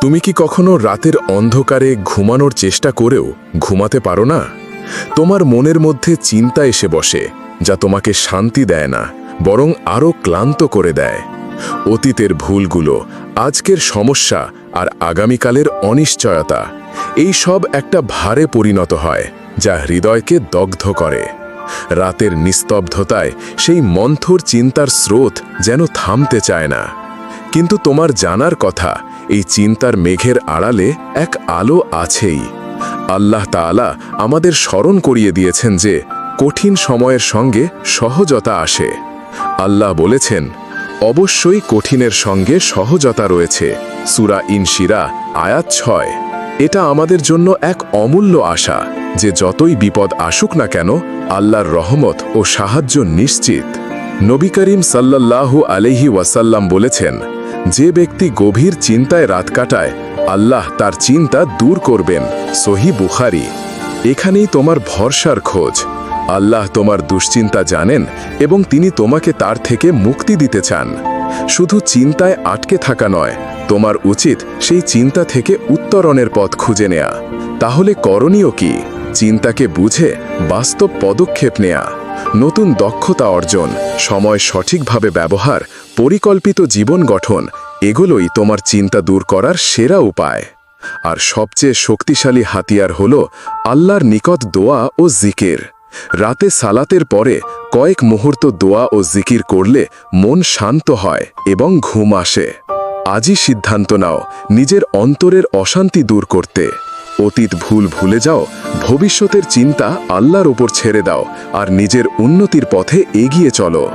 তুমি কি কখনো রাতের অন্ধকারে ঘুমানোর চেষ্টা করেও ঘুমাতে পারো না? তোমার মনের মধ্যে চিন্তা এসে বসে, যা তোমাকে শান্তি দেয় না, বরং আরও ক্লান্ত করে দেয়। অতীতের ভুলগুলো, আজকের সমস্যা আর আগামীকালের অনিশ্চয়তা, এই সব একটা ভারে পরিণত হয়, যা হৃদয়কে দগ্ধ করে। রাতের নিস্তব্ধতায় সেই মন্থর চিন্তার স্রোত যেন থামতে চায় না। কিন্তু তোমার জানার কথা এই চিন্তার মেঘের আড়ালে এক আলো আছেই। আল্লাহ তাআলা আমাদের স্মরণ করিয়ে দিয়েছেন যে, কঠিন সময়ের সঙ্গে সহজতা আসে। আল্লাহ বলেছেন, অবশ্যই কঠিনের সঙ্গে সহজতা রয়েছে। সুরা ইনশিরা, আয়াত ছয়। এটা আমাদের জন্য এক অমূল্য আশা যে যতই বিপদ আসুক না কেন, আল্লাহর রহমত ও সাহায্য নিশ্চিত। নবী করিম সাল্লাল্লাহু আলহি ওয়াসাল্লাম বলেছেন যে ব্যক্তি গভীর চিন্তায় রাত কাটায়, আল্লাহ তার চিন্তা দূর করবেন। সহি বুখারি। এখানেই তোমার ভরসার খোঁজ। আল্লাহ তোমার দুশ্চিন্তা জানেন এবং তিনি তোমাকে তার থেকে মুক্তি দিতে চান। শুধু চিন্তায় আটকে থাকা নয়, তোমার উচিত সেই চিন্তা থেকে উত্তরণের পথ খুঁজে নেয়া। তাহলে করণীয় কি? চিন্তাকে বুঝে বাস্তব পদক্ষেপ নেয়া। নতুন দক্ষতা অর্জন, সময় সঠিকভাবে ব্যবহার, পরিকল্পিত জীবন গঠন, এগুলোই তোমার চিন্তা দূর করার সেরা উপায়। আর সবচেয়ে শক্তিশালী হাতিয়ার হল আল্লাহর নিকট দোয়া ও জিকির। রাতে সালাতের পরে কয়েক মুহূর্ত দোয়া ও জিকির করলে মন শান্ত হয় এবং ঘুম আসে। আজই সিদ্ধান্ত নাও নিজের অন্তরের অশান্তি দূর করতে। অতীত ভুল ভুলে যাও, ভবিষ্যতের চিন্তা আল্লাহর ওপর ছেড়ে দাও আর নিজের উন্নতির পথে এগিয়ে চলো।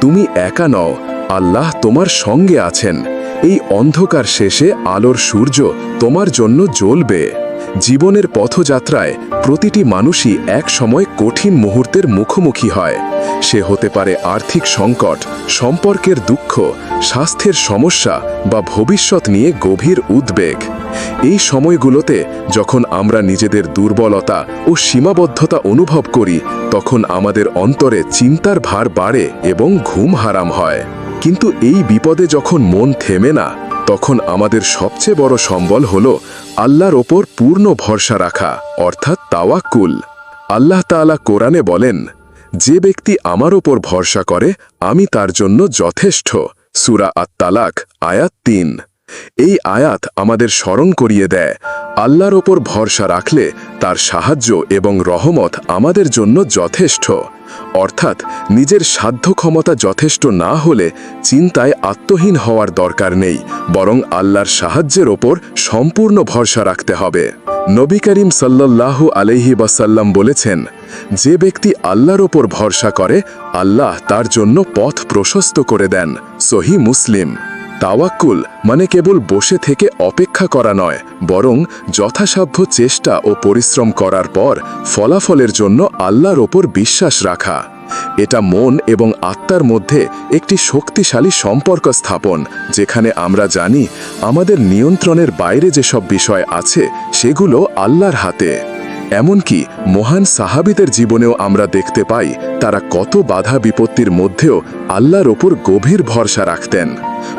তুমি একা নও, আল্লাহ তোমার সঙ্গে আছেন। এই অন্ধকার শেষে আলোর সূর্য তোমার জন্য জ্বলবে। জীবনের পথযাত্রায় প্রতিটি মানুষই এক সময় কঠিন মুহূর্তের মুখোমুখি হয়। সে হতে পারে আর্থিক সংকট, সম্পর্কের দুঃখ, স্বাস্থ্যের সমস্যা বা ভবিষ্যৎ নিয়ে গভীর উদ্বেগ। এই সময়গুলোতে যখন আমরা নিজেদের দুর্বলতা ও সীমাবদ্ধতা অনুভব করি, তখন আমাদের অন্তরে চিন্তার ভার বাড়ে এবং ঘুম হারাম হয়। কিন্তু এই বিপদে যখন মন থেমে না তখন আমাদের সবচেয়ে বড় সম্বল হল আল্লাহর ওপর পূর্ণ ভরসা রাখা, অর্থাৎ তাওয়াক্কুল। আল্লাহ তাআলা কোরআনে বলেন, যে ব্যক্তি আমার ওপর ভরসা করে, আমি তার জন্য যথেষ্ট। সুরা আত তালাক আয়াত তিন। এই আয়াত আমাদের স্মরণ করিয়ে দেয়, আল্লাহর ওপর ভরসা রাখলে তার সাহায্য এবং রহমত আমাদের জন্য যথেষ্ট। অর্থাৎ নিজের সাধ্য ক্ষমতা যথেষ্ট না হলে চিন্তায় আত্মহীন হওয়ার দরকার নেই, বরং আল্লাহর সাহায্যের ওপর সম্পূর্ণ ভরসা রাখতে হবে। নবী করিম সাল্লাল্লাহু আলহি বাসাল্লাম বলেছেন, যে ব্যক্তি আল্লাহর ওপর ভরসা করে, আল্লাহ তার জন্য পথ প্রশস্ত করে দেন। সহি মুসলিম। তাওয়াক্কুল মানে কেবল বসে থেকে অপেক্ষা করা নয়, বরং যথাসাধ্য চেষ্টা ও পরিশ্রম করার পর ফলাফলের জন্য আল্লাহর ওপর বিশ্বাস রাখা। এটা মন এবং আত্মার মধ্যে একটি শক্তিশালী সম্পর্ক স্থাপন, যেখানে আমরা জানি আমাদের নিয়ন্ত্রণের বাইরে যেসব বিষয় আছে, সেগুলো আল্লাহর হাতে। এমনকি মহান সাহাবিদের জীবনেও আমরা দেখতে পাই তারা কত বাধা বিপত্তির মধ্যেও আল্লাহর ওপর গভীর ভরসা রাখতেন।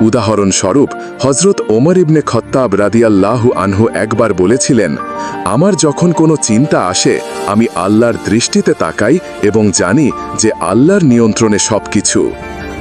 উদাহরণস্বরূপ হজরত ওমর ইবনে খত্তাব রাদিয়াল্লাহু আনহু একবার বলেছিলেন, আমার যখন কোনো চিন্তা আসে, আমি আল্লাহর দৃষ্টিতে তাকাই এবং জানি যে আল্লাহর নিয়ন্ত্রণে সবকিছু।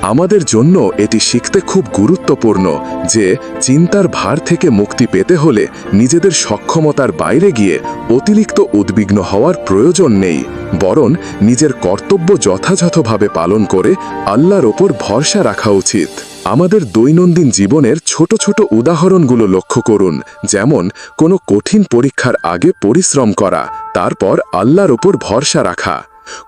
আমাদের জন্য এটি শিখতে খুব গুরুত্বপূর্ণ যে চিন্তার ভার থেকে মুক্তি পেতে হলে নিজেদের সক্ষমতার বাইরে গিয়ে অতিরিক্ত উদ্বিগ্ন হওয়ার প্রয়োজন নেই, বরং নিজের কর্তব্য যথাযথভাবে পালন করে আল্লাহর ওপর ভরসা রাখা উচিত। আমাদের দৈনন্দিন জীবনের ছোট ছোট উদাহরণগুলো লক্ষ্য করুন, যেমন কোনো কঠিন পরীক্ষার আগে পরিশ্রম করা, তারপর আল্লাহর ওপর ভরসা রাখা।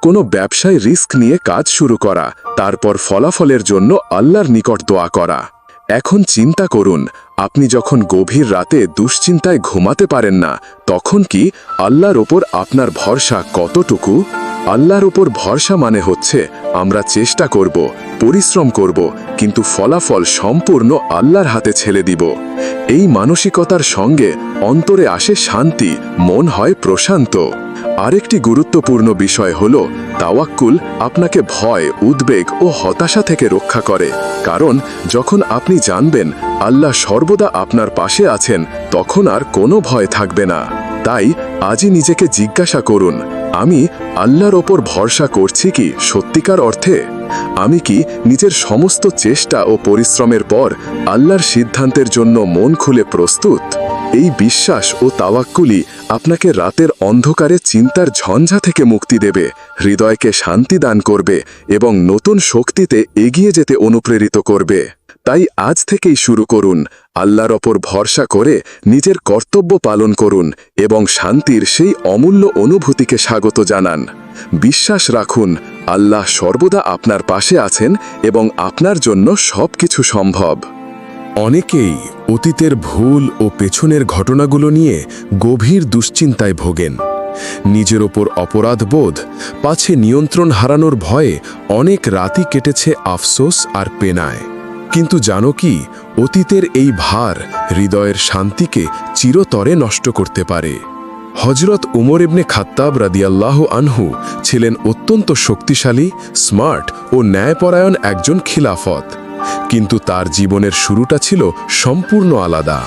কোনো ব্যবসায় রিস্ক নিয়ে কাজ শুরু করা, তারপর ফলাফলের জন্য আল্লাহর নিকট দোয়া করা। এখন চিন্তা করুন, আপনি যখন গভীর রাতে দুশ্চিন্তায় ঘুমাতে পারেন না, তখন কি আল্লাহর ওপর আপনার ভরসা কতটুকু? আল্লাহর ওপর ভরসা মানে হচ্ছে, আমরা চেষ্টা করব, পরিশ্রম করব, কিন্তু ফলাফল সম্পূর্ণ আল্লাহর হাতে ছেড়ে দিব। এই মানসিকতার সঙ্গে অন্তরে আসে শান্তি, মন হয় প্রশান্ত। আরেকটি গুরুত্বপূর্ণ বিষয় হল, তাওয়াক্কুল আপনাকে ভয়, উদ্বেগ ও হতাশা থেকে রক্ষা করে। কারণ, যখন আপনি জানবেন আল্লাহ সর্বদা আপনার পাশে আছেন, তখন আর কোনো ভয় থাকবে না। তাই, আজই নিজেকে জিজ্ঞাসা করুন, আমি আল্লাহর ওপর ভরসা করছি কি সত্যিকার অর্থে? আমি কি নিজের সমস্ত চেষ্টা ও পরিশ্রমের পর আল্লাহর সিদ্ধান্তের জন্য মন খুলে প্রস্তুত? এই বিশ্বাস ও তাওয়াক্কুলি আপনাকে রাতের অন্ধকারে চিন্তার ঝঞ্ঝা থেকে মুক্তি দেবে, হৃদয়কে শান্তি দান করবে এবং নতুন শক্তিতে এগিয়ে যেতে অনুপ্রেরিত করবে। তাই আজ থেকেই শুরু করুন, আল্লাহর ওপর ভরসা করে নিজের কর্তব্য পালন করুন এবং শান্তির সেই অমূল্য অনুভূতিকে স্বাগত জানান। বিশ্বাস রাখুন, আল্লাহ সর্বদা আপনার পাশে আছেন এবং আপনার জন্য সবকিছু সম্ভব। অনেকেই অতীতের ভুল ও পেছনের ঘটনাগুলো নিয়ে গভীর দুশ্চিন্তায় ভোগেন। নিজের ওপর অপরাধ বোধ, পাছে নিয়ন্ত্রণ হারানোর ভয়ে অনেক রাতি কেটেছে আফসোস আর পেনায়। কিন্তু জানো কি, অতীতের এই ভার হৃদয়ের শান্তিকে চিরতরে নষ্ট করতে পারে। হজরত উমর ইবনে খাত্তাব রাদিয়াল্লাহ আনহু ছিলেন অত্যন্ত শক্তিশালী, স্মার্ট ও ন্যায়পরায়ণ একজন খিলাফত। কিন্তু তার জীবনের শুরুটা ছিল সম্পূর্ণ আলাদা।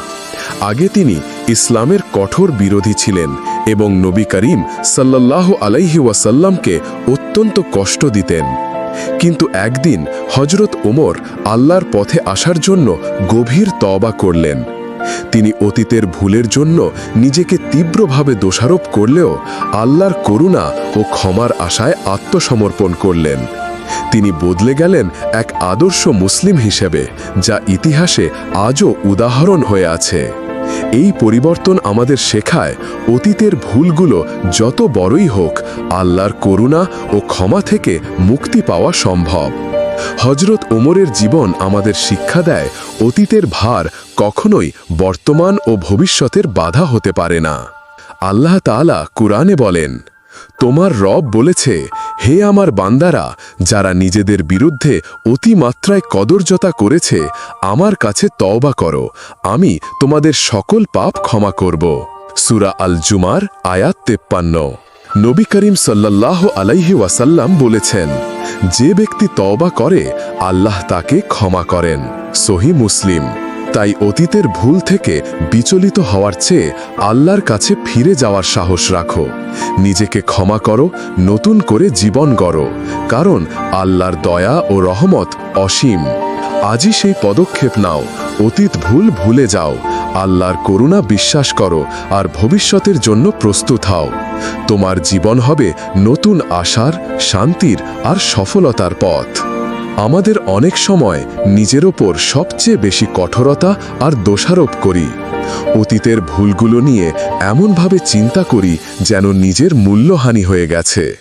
আগে তিনি ইসলামের কঠোর বিরোধী ছিলেন এবং নবী করিম সাল্লাল্লাহ আলাইহি ওয়াসাল্লামকে অত্যন্ত কষ্ট দিতেন। কিন্তু একদিন হজরত ওমর আল্লাহর পথে আসার জন্য গভীর তবা করলেন। তিনি অতীতের ভুলের জন্য নিজেকে তীব্রভাবে দোষারোপ করলেও আল্লাহর করুণা ও ক্ষমার আশায় আত্মসমর্পণ করলেন। তিনি বদলে গেলেন এক আদর্শ মুসলিম হিসেবে, যা ইতিহাসে আজও উদাহরণ হয়ে আছে। এই পরিবর্তন আমাদের শেখায় অতীতের ভুলগুলো যত বড়ই হোক, আল্লাহর করুণা ও ক্ষমা থেকে মুক্তি পাওয়া সম্ভব। হজরত ওমরের জীবন আমাদের শিক্ষা দেয়, অতীতের ভার কখনোই বর্তমান ও ভবিষ্যতের বাধা হতে পারে না। আল্লাহ তাআলা কুরআনে বলেন তোমার রব বলেছে, হে আমার বান্দারা, যারা নিজেদের বিরুদ্ধে অতিমাত্রায় কদর্যতা করেছে, আমার কাছে তওবা করো, আমি তোমাদের সকল পাপ ক্ষমা করব। সুরা আল জুমার আয়াত তেপ্পান্ন। নবী করিম সাল্লাল্লাহ আলাইহি ওয়াসাল্লাম বলেছেন, যে ব্যক্তি তওবা করে, আল্লাহ তাকে ক্ষমা করেন। সহি মুসলিম। তাই অতীতের ভুল থেকে বিচলিত হওয়ার চেয়ে আল্লাহর কাছে ফিরে যাওয়ার সাহস রাখো। নিজেকে ক্ষমা করো, নতুন করে জীবন গড়ো, কারণ আল্লাহর দয়া ও রহমত অসীম। আজই সেই পদক্ষেপ নাও, অতীত ভুল ভুলে যাও, আল্লাহর করুণা বিশ্বাস করো আর ভবিষ্যতের জন্য প্রস্তুত হও। তোমার জীবন হবে নতুন আশার, শান্তির আর সফলতার পথ। আমাদের অনেক সময় নিজের ওপর সবচেয়ে বেশি কঠোরতা আর দোষারোপ করি। অতীতের ভুলগুলো নিয়ে এমনভাবে চিন্তা করি যেন নিজের মূল্যহানি হয়ে গেছে।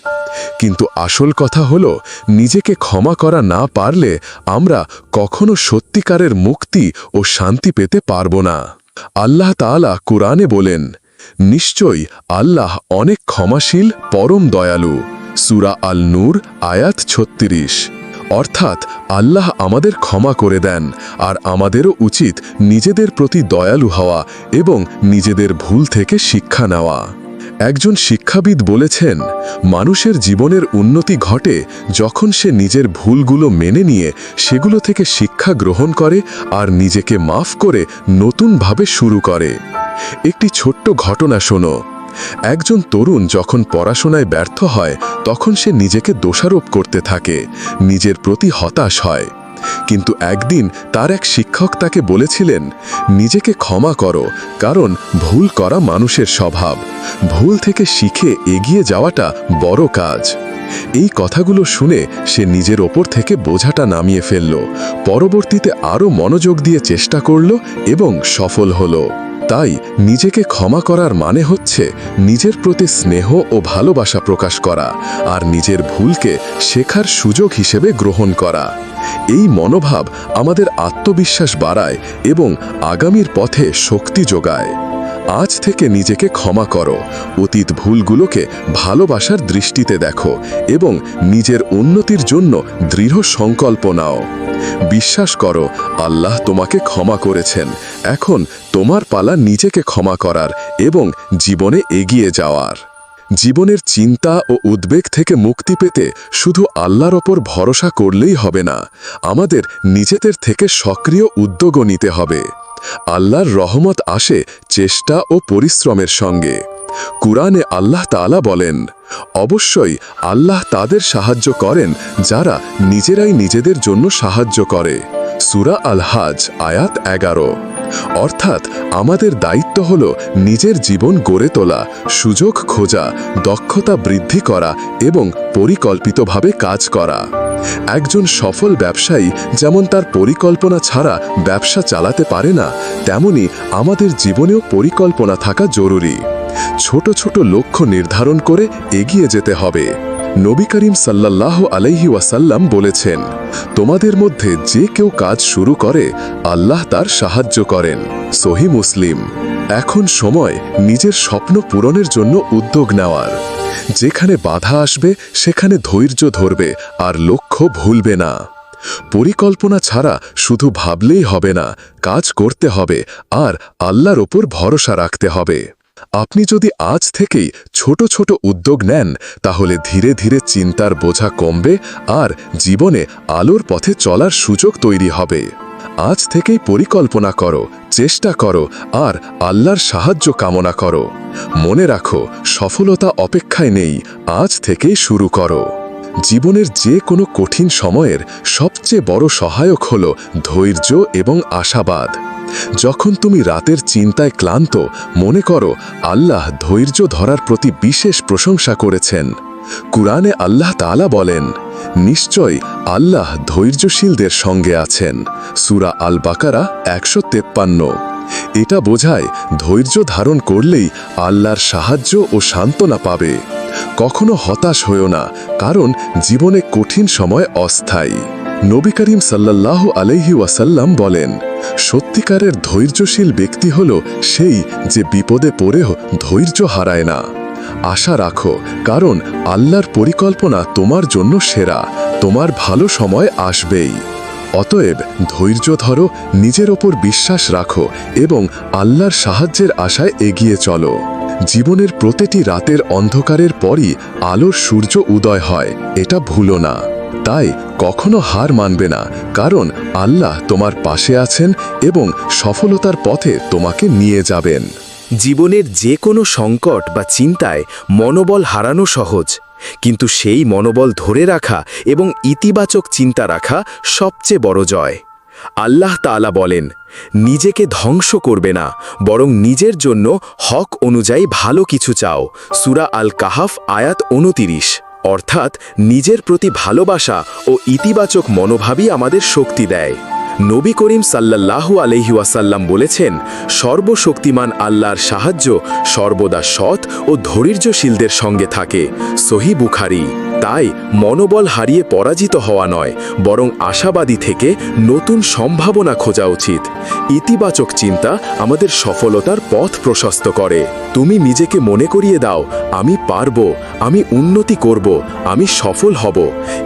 কিন্তু আসল কথা হল, নিজেকে ক্ষমা করা না পারলে আমরা কখনো সত্যিকারের মুক্তি ও শান্তি পেতে পারব না। আল্লাহ তাআলা কুরআনে বলেন নিশ্চয়ই আল্লাহ অনেক ক্ষমাশীল, পরম দয়ালু। সুরা আল নূর আয়াত ছত্রিশ। অর্থাৎ আল্লাহ আমাদের ক্ষমা করে দেন আর আমাদেরও উচিত নিজেদের প্রতি দয়ালু হওয়া এবং নিজেদের ভুল থেকে শিক্ষা নেওয়া। একজন শিক্ষাবিদ বলেছেন, মানুষের জীবনের উন্নতি ঘটে যখন সে নিজের ভুলগুলো মেনে নিয়ে সেগুলো থেকে শিক্ষা গ্রহণ করে আর নিজেকে মাফ করে নতুনভাবে শুরু করে। একটি ছোট্ট ঘটনা শোনো। একজন তরুণ যখন পড়াশোনায় ব্যর্থ হয়, তখন সে নিজেকে দোষারোপ করতে থাকে, নিজের প্রতি হতাশ হয়। কিন্তু একদিন তার এক শিক্ষক তাকে বলেছিলেন, নিজেকে ক্ষমা করো, কারণ ভুল করা মানুষের স্বভাব। ভুল থেকে শিখে এগিয়ে যাওয়াটা বড় কাজ। এই কথাগুলো শুনে সে নিজের ওপর থেকে বোঝাটা নামিয়ে ফেলল, পরবর্তীতে আরও মনোযোগ দিয়ে চেষ্টা করল এবং সফল হলো। তাই নিজেকে ক্ষমা করার মানে হচ্ছে নিজের প্রতি স্নেহ ও ভালোবাসা প্রকাশ করা আর নিজের ভুলকে শেখার সুযোগ হিসেবে গ্রহণ করা। এই মনোভাব আমাদের আত্মবিশ্বাস বাড়ায় এবং আগামীর পথে শক্তি যোগায়। আজ থেকে নিজেকে ক্ষমা করো, অতীত ভুলগুলোকে ভালোবাসার দৃষ্টিতে দেখো এবং নিজের উন্নতির জন্য দৃঢ় সংকল্প নাও। বিশ্বাস করো, আল্লাহ তোমাকে ক্ষমা করেছেন। এখন তোমার পালা নিজেকে ক্ষমা করার এবং জীবনে এগিয়ে যাওয়ার। জীবনের চিন্তা ও উদ্বেগ থেকে মুক্তি পেতে শুধু আল্লাহর ওপর ভরসা করলেই হবে না, আমাদের নিজেদের থেকে সক্রিয় উদ্যোগও নিতে হবে। আল্লাহর রহমত আসে চেষ্টা ও পরিশ্রমের সঙ্গে। কুরআনে আল্লাহ তাআলা বলেন, অবশ্যই আল্লাহ তাদের সাহায্য করেন যারা নিজেরাই নিজেদের জন্য সাহায্য করে। সুরা আল হাজ আয়াত এগারো। অর্থাৎ আমাদের দায়িত্ব হল নিজের জীবন গড়ে তোলা, সুযোগ খোঁজা, দক্ষতা বৃদ্ধি করা এবং পরিকল্পিতভাবে কাজ করা। একজন সফল ব্যবসায়ী যেমন তার পরিকল্পনা ছাড়া ব্যবসা চালাতে পারে না, তেমনি আমাদের জীবনেও পরিকল্পনা থাকা জরুরি। ছোট ছোট লক্ষ্য নির্ধারণ করে এগিয়ে যেতে হবে। নবী করিম সাল্লাল্লাহ আলাইহি ওয়াসাল্লাম বলেছেন, তোমাদের মধ্যে যে কেউ কাজ শুরু করে, আল্লাহ তার সাহায্য করেন। সহি মুসলিম। এখন সময় নিজের স্বপ্ন পূরণের জন্য উদ্যোগ নেওয়ার। যেখানে বাধা আসবে, সেখানে ধৈর্য ধরবে, আর লক্ষ্য ভুলবে না। পরিকল্পনা ছাড়া শুধু ভাবলেই হবে না, কাজ করতে হবে, আর আল্লাহর ওপর ভরসা রাখতে হবে। আপনি যদি আজ থেকেই ছোট ছোট উদ্যোগ নেন, তাহলে ধীরে ধীরে চিন্তার বোঝা কমবে আর জীবনে আলোর পথে চলার সুযোগ তৈরি হবে। আজ থেকেই পরিকল্পনা করো, চেষ্টা করো আর আল্লাহর সাহায্য কামনা করো। মনে রাখো, সফলতা অপেক্ষায় নেই, আজ থেকেই শুরু করো। জীবনের যে কোনো কঠিন সময়ের সবচেয়ে বড় সহায়ক হল ধৈর্য এবং আশাবাদ। যখন তুমি রাতের চিন্তায় ক্লান্ত, মনে করো আল্লাহ ধৈর্য ধরার প্রতি বিশেষ প্রশংসা করেছেন। কুরআনে আল্লাহ তাআলা বলেন, নিশ্চয় আল্লাহ ধৈর্যশীলদের সঙ্গে আছেন। সুরা আল বাকারা একশো তেপ্পান্ন। এটা বোঝায় ধৈর্য ধারণ করলেই আল্লাহর সাহায্য ও সান্ত্বনা পাবে। কখনো হতাশ হয়েও না, কারণ জীবনে কঠিন সময় অস্থায়ী। নবী করিম সাল্লাল্লাহু আলাইহি ওয়াসাল্লাম বলেন, সত্যিকারের ধৈর্যশীল ব্যক্তি হল সেই যে বিপদে পড়েও ধৈর্য হারায় না। আশা রাখো, কারণ আল্লাহর পরিকল্পনা তোমার জন্য সেরা, তোমার ভালো সময় আসবেই। অতএব ধৈর্য ধরো, নিজের ওপর বিশ্বাস রাখো এবং আল্লাহর সাহায্যের আশায় এগিয়ে চলো। জীবনের প্রতিটি রাতের অন্ধকারের পরই আলোর সূর্য উদয় হয়, এটা ভুলো না। তাই কখনো হার মানবে না, কারণ আল্লাহ তোমার পাশে আছেন এবং সফলতার পথে তোমাকে নিয়ে যাবেন। জীবনের যে কোনো সংকট বা চিন্তায় মনোবল হারানো সহজ, কিন্তু সেই মনোবল ধরে রাখা এবং ইতিবাচক চিন্তা রাখা সবচেয়ে বড় জয়। আল্লাহ তাআলা বলেন, নিজেকে ধ্বংস করবে না, বরং নিজের জন্য হক অনুযায়ী ভালো কিছু চাও। সুরা আল কাহাফ আয়াত উনতিরিশ। অর্থাৎ নিজের প্রতি ভালোবাসা ও ইতিবাচক মনোভাবই আমাদের শক্তি দেয়। নবী করিম সাল্লাল্লাহু আলহি ওয়াসাল্লাম বলেছেন, সর্বশক্তিমান আল্লাহর সাহায্য সর্বদা সৎ ও ধৈর্যশীলদের সঙ্গে থাকে। সহি বুখারি। তাই মনোবল হারিয়ে পরাজিত হওয়া নয়, বরং আশাবাদী থেকে নতুন সম্ভাবনা খোঁজা উচিত। ইতিবাচক চিন্তা আমাদের সফলতার পথ প্রশস্ত করে। তুমি নিজেকে মনে করিয়ে দাও, আমি পারব, আমি উন্নতি করব, আমি সফল হব।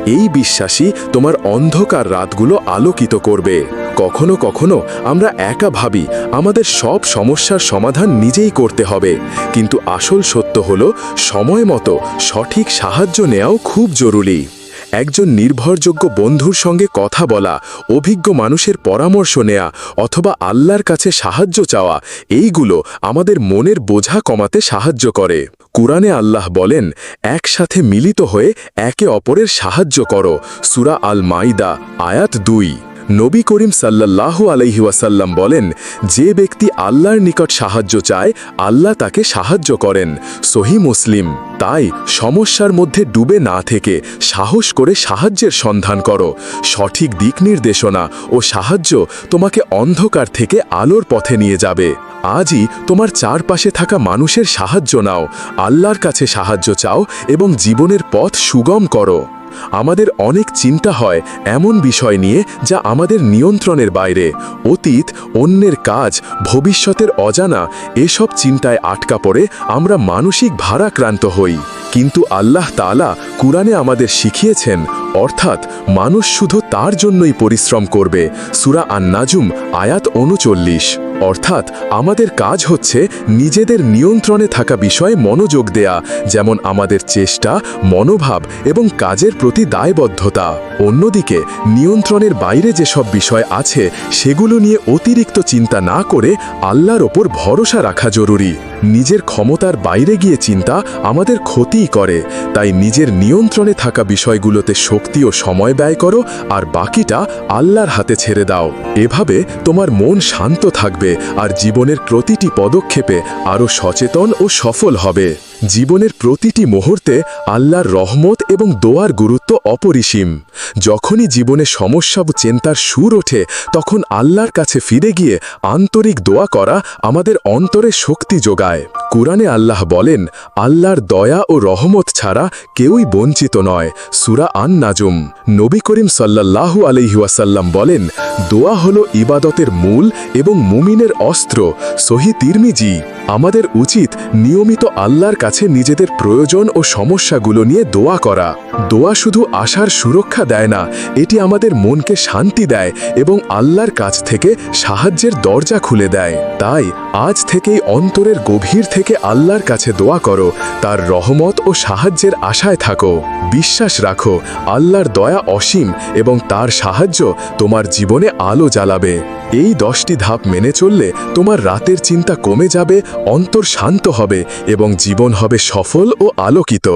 এই বিশ্বাসই তোমার অন্ধকার রাতগুলো আলোকিত করবে। কখনো কখনো আমরা একা ভাবি, আমাদের সব সমস্যার সমাধান নিজেই করতে হবে। কিন্তু আসল সত্য হল, সময় মতো সঠিক সাহায্য নেওয়াও খুব জরুরি। একজন নির্ভরযোগ্য বন্ধুর সঙ্গে কথা বলা, অভিজ্ঞ মানুষের পরামর্শ নেয়া অথবা আল্লাহর কাছে সাহায্য চাওয়া, এইগুলো আমাদের মনের বোঝা কমাতে সাহায্য করে। কুরআনে আল্লাহ বলেন, একসাথে মিলিত হয়ে একে অপরের সাহায্য করো। সুরা আল মাইদা আয়াত দুই। নবী করিম সাল্লাল্লাহু আলাইহুয়াসাল্লাম বলেন, যে ব্যক্তি আল্লাহর নিকট সাহায্য চায়, আল্লাহ তাকে সাহায্য করেন। সহি মুসলিম, তাই সমস্যার মধ্যে ডুবে না থেকে সাহস করে সাহায্যের সন্ধান করো। সঠিক দিক নির্দেশনা ও সাহায্য তোমাকে অন্ধকার থেকে আলোর পথে নিয়ে যাবে। আজই তোমার চারপাশে থাকা মানুষের সাহায্য নাও। আল্লাহর কাছে সাহায্য চাও এবং জীবনের পথ সুগম করো। আমাদের অনেক চিন্তা হয় এমন বিষয় নিয়ে যা আমাদের নিয়ন্ত্রণের বাইরে। অতীত, অন্যের কাজ, ভবিষ্যতের অজানা, এসব চিন্তায় আটকা পড়ে আমরা মানসিক ভারাক্রান্ত হই। কিন্তু আল্লাহ তাআলা কুরআনে আমাদের শিখিয়েছেন, অর্থাৎ মানুষ শুধু তার জন্যই পরিশ্রম করবে। সুরা আন নাজুম আয়াত উনচল্লিশ। অর্থাৎ আমাদের কাজ হচ্ছে নিজেদের নিয়ন্ত্রণে থাকা বিষয়ে মনোযোগ দেয়া, যেমন আমাদের চেষ্টা, মনোভাব এবং কাজের প্রতি দায়বদ্ধতা। অন্যদিকে নিয়ন্ত্রণের বাইরে যেসব বিষয় আছে, সেগুলো নিয়ে অতিরিক্ত চিন্তা না করে আল্লাহর ওপর ভরসা রাখা জরুরি। নিজের ক্ষমতার বাইরে গিয়ে চিন্তা আমাদের ক্ষতিই করে। তাই নিজের নিয়ন্ত্রণে থাকা বিষয়গুলোতে শক্তি ও সময় ব্যয় করো আর বাকিটা আল্লাহর হাতে ছেড়ে দাও। এভাবে তোমার মন শান্ত থাকবে আর জীবনের প্রতিটি পদক্ষেপে আরও সচেতন ও সফল হবে। জীবনের প্রতিটি মুহূর্তে আল্লাহর রহমত এবং দোয়ার গুরুত্ব অপরিসীম। যখনই জীবনে সমস্যা চিন্তার সুর ওঠে, তখন আল্লাহর কাছে ফিরে গিয়ে আন্তরিক দোয়া করা আমাদের অন্তরে শক্তি যোগায়। কুরআনে আল্লাহ বলেন, আল্লাহর দয়া ও রহমত ছাড়া কেউই বঞ্চিত নয়। সুরা আন নাজুম নবী করিম সাল্লাল্লাহু আলহিউসাল্লাম বলেন, দোয়া হল ইবাদতের মূল এবং মুমিনের অস্ত্র। সহি তিরমিজি, আমাদের উচিত নিয়মিত আল্লাহর কাছে নিজেদের প্রয়োজন ও সমস্যাগুলো নিয়ে দোয়া করা। দোয়া শুধু আশার সুরক্ষা দেয় না, এটি আমাদের মনকে শান্তি দেয় এবং আল্লাহর কাছ থেকে সাহায্যের দরজা খুলে দেয়। তাই আজ থেকেই অন্তরের গভীর থেকে আল্লাহর কাছে দোয়া করো, তার রহমত ও সাহায্যের আশায় থাকো। বিশ্বাস রাখো, আল্লাহর দয়া অসীম এবং তার সাহায্য তোমার জীবনে আলো জ্বালাবে। এই দশটি ধাপ মেনে চললে তোমার রাতের চিন্তা কমে যাবে, অন্তর শান্ত হবে এবং জীবন হবে সফল ও আলোকিত।